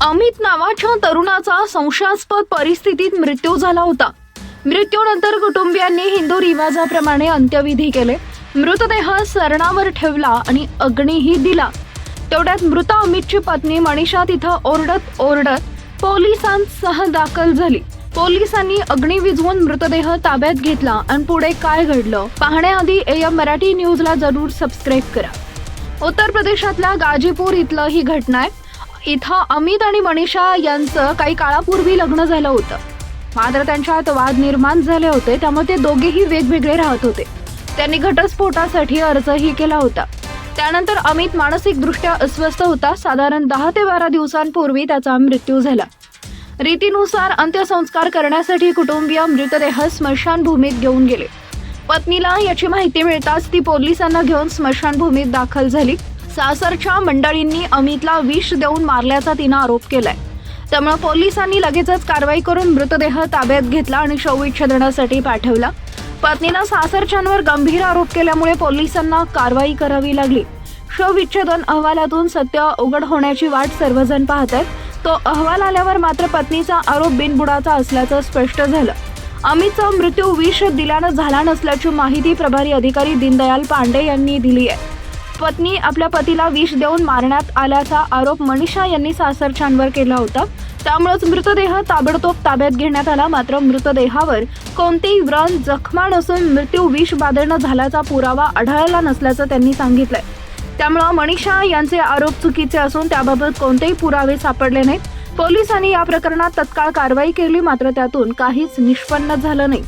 अमित नावाच्या तरुणाचा संशयास्पद परिस्थितीत मृत्यू झाला होता. मृत्यूनंतर कुटुंबियांनी हिंदू रिवाजाप्रमाणे अंत्यविधी केले. मृतदेह सरणावर ठेवला आणि अग्नीही दिला. तेवढ्यात मृत अमितची पत्नी मनीषा तिथं ओरडत ओरडत पोलिसांसह दाखल झाली. पोलिसांनी अग्नी विझवून मृतदेह ताब्यात घेतला आणि पुढे काय घडलं पाहण्याआधी एम मराठी न्यूजला जरूर सबस्क्राईब करा. उत्तर प्रदेशातल्या गाजीपूर इथलं ही घटना आहे. इथं अमित आणि मनीषा यांचं काही काळापूर्वी लग्न झालं होतं. मात्र त्यांच्यात वाद निर्माण झाले होते त्यामुळे ते दोघेही वेगवेगळे राहत होते. त्यांनी घटस्फोटासाठी अर्जही केला होता. त्यानंतर अमित मानसिकदृष्ट्या अस्वस्थ होता. साधारण दहा ते बारा दिवसांपूर्वी त्याचा मृत्यू झाला. रीतीनुसार अंत्यसंस्कार करण्यासाठी कुटुंबीय मृतदेह स्मशानभूमीत घेऊन गेले. पत्नीला याची माहिती मिळताच ती पोलिसांना घेऊन स्मशानभूमीत दाखल झाली. सासरच्या मंडळींनी अमितला विष देऊन मारल्याचा तिनं आरोप केलाय. त्यामुळे पोलिसांनी लगेचच कारवाई करून मृतदेह ताब्यात घेतला आणि शवविच्छेदनासाठी पाठवला. पत्नीनं सासरच्यांवर गंभीर आरोप केल्यामुळे पोलिसांना कारवाई करावी लागली. शवविच्छेदन अहवालातून सत्य उघड होण्याची वाट सर्वजण पाहत आहेत तो अहवाल आल्यावर मात्र पत्नीचा आरोप बिनबुडाचा असल्याचं स्पष्ट झालं. अमितचा मृत्यू विष दिल्यानं झाला नसल्याची माहिती प्रभारी अधिकारी दीनदयाल पांडे यांनी दिली आहे पत्नी आपल्या पतीला विष देऊन मारण्यात आल्याचा आरोप मनीषा यांनी सासरच्यांवर केला होता. त्यामुळेच मृतदेह ताबडतोब ताब्यात घेण्यात आला. मात्र मृतदेहावर कोणतेही व्रण जखमा नसून मृत्यू विष बाधेनं झाल्याचा पुरावा आढळला नसल्याचं त्यांनी सांगितलंय. त्यामुळं मनीषा यांचे आरोप चुकीचे असून त्याबाबत कोणतेही पुरावे सापडले नाहीत. पोलिसांनी या प्रकरणात तत्काळ कारवाई केली मात्र त्यातून काहीच निष्पन्न झालं नाही.